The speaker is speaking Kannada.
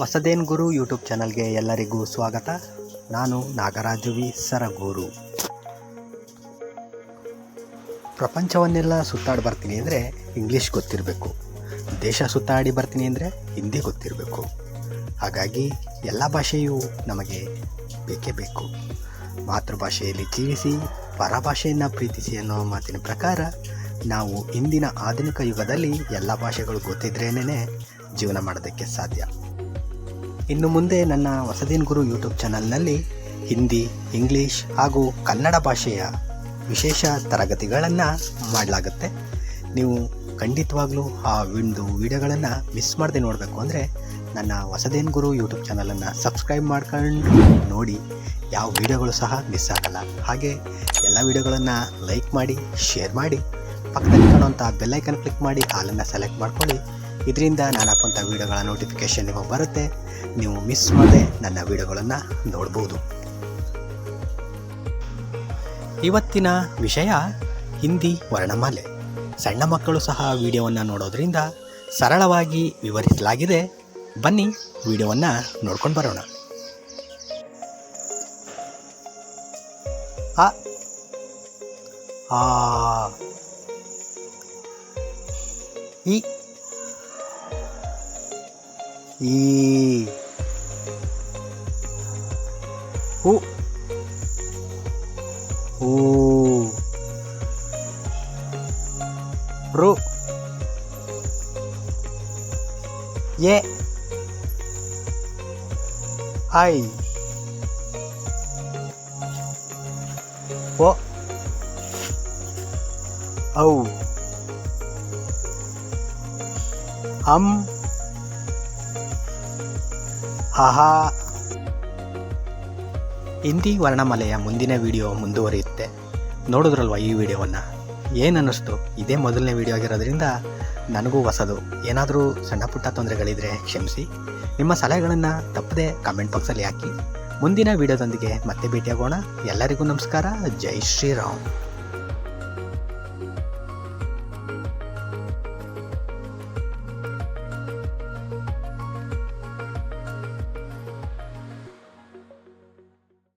ಹೊಸದೇನ್ ಗುರು ಯೂಟ್ಯೂಬ್ ಚಾನಲ್ಗೆ ಎಲ್ಲರಿಗೂ ಸ್ವಾಗತ. ನಾನು ನಾಗರಾಜು ವಿ ಸರಗೂರು. ಪ್ರಪಂಚವನ್ನೆಲ್ಲ ಸುತ್ತಾಡಿ ಬರ್ತೀನಿ ಅಂದರೆ ಇಂಗ್ಲೀಷ್ ಗೊತ್ತಿರಬೇಕು. ದೇಶ ಸುತ್ತಾಡಿ ಬರ್ತೀನಿ ಅಂದರೆ ಹಿಂದಿ ಗೊತ್ತಿರಬೇಕು. ಹಾಗಾಗಿ ಎಲ್ಲ ಭಾಷೆಯೂ ನಮಗೆ ಬೇಕೇ ಬೇಕು. ಮಾತೃಭಾಷೆಯಲ್ಲಿ ಜೀವಿಸಿ ಪರಭಾಷೆಯನ್ನು ಪ್ರೀತಿಸಿ ಅನ್ನೋ ಮಾತಿನ ಪ್ರಕಾರ ನಾವು ಇಂದಿನ ಆಧುನಿಕ ಯುಗದಲ್ಲಿ ಎಲ್ಲ ಭಾಷೆಗಳು ಗೊತ್ತಿದ್ರೇನೇ ಜೀವನ ಮಾಡೋದಕ್ಕೆ ಸಾಧ್ಯ. ಇನ್ನು ಮುಂದೆ ನನ್ನ ಹೊಸದಿನ ಗುರು ಯೂಟ್ಯೂಬ್ ಚಾನಲ್ನಲ್ಲಿ ಹಿಂದಿ, ಇಂಗ್ಲೀಷ್ ಹಾಗೂ ಕನ್ನಡ ಭಾಷೆಯ ವಿಶೇಷ ತರಗತಿಗಳನ್ನು ಮಾಡಲಾಗುತ್ತೆ. ನೀವು ಖಂಡಿತವಾಗಲೂ ಆ ಒಂದು ವಿಡಿಯೋಗಳನ್ನು ಮಿಸ್ ಮಾಡದೆ ನೋಡಬೇಕು ಅಂದರೆ ನನ್ನ ಹೊಸದೇನ್ ಗುರು ಯೂಟ್ಯೂಬ್ ಚಾನಲನ್ನು ಸಬ್ಸ್ಕ್ರೈಬ್ ಮಾಡ್ಕೊಂಡು ನೋಡಿ. ಯಾವ ವಿಡಿಯೋಗಳು ಸಹ ಮಿಸ್ ಆಗಲ್ಲ. ಹಾಗೆ ಎಲ್ಲ ವಿಡಿಯೋಗಳನ್ನು ಲೈಕ್ ಮಾಡಿ, ಶೇರ್ ಮಾಡಿ, ಪಕ್ಕದಲ್ಲಿ ಕಾಣುವಂಥ ಬೆಲ್ಲೈಕನ್ ಕ್ಲಿಕ್ ಮಾಡಿ ಹಾಲನ್ನು ಸೆಲೆಕ್ಟ್ ಮಾಡ್ಕೊಳ್ಳಿ. ಇದರಿಂದ ನಾನು ಹಾಕುವಂಥ ವೀಡಿಯೋಗಳ ನೋಟಿಫಿಕೇಷನ್ ನಿಮಗೆ ಬರುತ್ತೆ. ನೀವು ಮಿಸ್ ಮಾಡದೆ ನನ್ನ ವಿಡಿಯೋಗಳನ್ನು ನೋಡ್ಬೋದು. ಇವತ್ತಿನ ವಿಷಯ ಹಿಂದಿ ವರ್ಣಮಾಲೆ. ಸಣ್ಣ ಮಕ್ಕಳು ಸಹ ವಿಡಿಯೋವನ್ನು ನೋಡೋದ್ರಿಂದ ಸರಳವಾಗಿ ವಿವರಿಸಲಾಗಿದೆ. ಬನ್ನಿ ವಿಡಿಯೋವನ್ನು ನೋಡ್ಕೊಂಡು ಬರೋಣ. ಆ ಆ. I. U. U. Ru. Y. I. O. Au. Am. Um. ಆಹಾ ಹಿಂದಿ ವರ್ಣಮಾಲೆಯ ಮುಂದಿನ ವಿಡಿಯೋ ಮುಂದುವರಿಯುತ್ತೆ. ನೋಡಿದ್ರಲ್ವ ಈ ವಿಡಿಯೋವನ್ನು? ಏನನ್ನಿಸ್ತು? ಇದೇ ಮೊದಲನೇ ವಿಡಿಯೋ ಆಗಿರೋದ್ರಿಂದ ನನಗೂ ಹೊಸದು. ಏನಾದರೂ ಸಣ್ಣ ಪುಟ್ಟ ತೊಂದರೆಗಳಿದ್ರೆ ಕ್ಷಮಿಸಿ. ನಿಮ್ಮ ಸಲಹೆಗಳನ್ನು ತಪ್ಪದೆ ಕಾಮೆಂಟ್ ಬಾಕ್ಸಲ್ಲಿ ಹಾಕಿ. ಮುಂದಿನ ವಿಡಿಯೋದೊಂದಿಗೆ ಮತ್ತೆ ಭೇಟಿಯಾಗೋಣ. ಎಲ್ಲರಿಗೂ ನಮಸ್ಕಾರ. ಜೈ ಶ್ರೀರಾಮ್.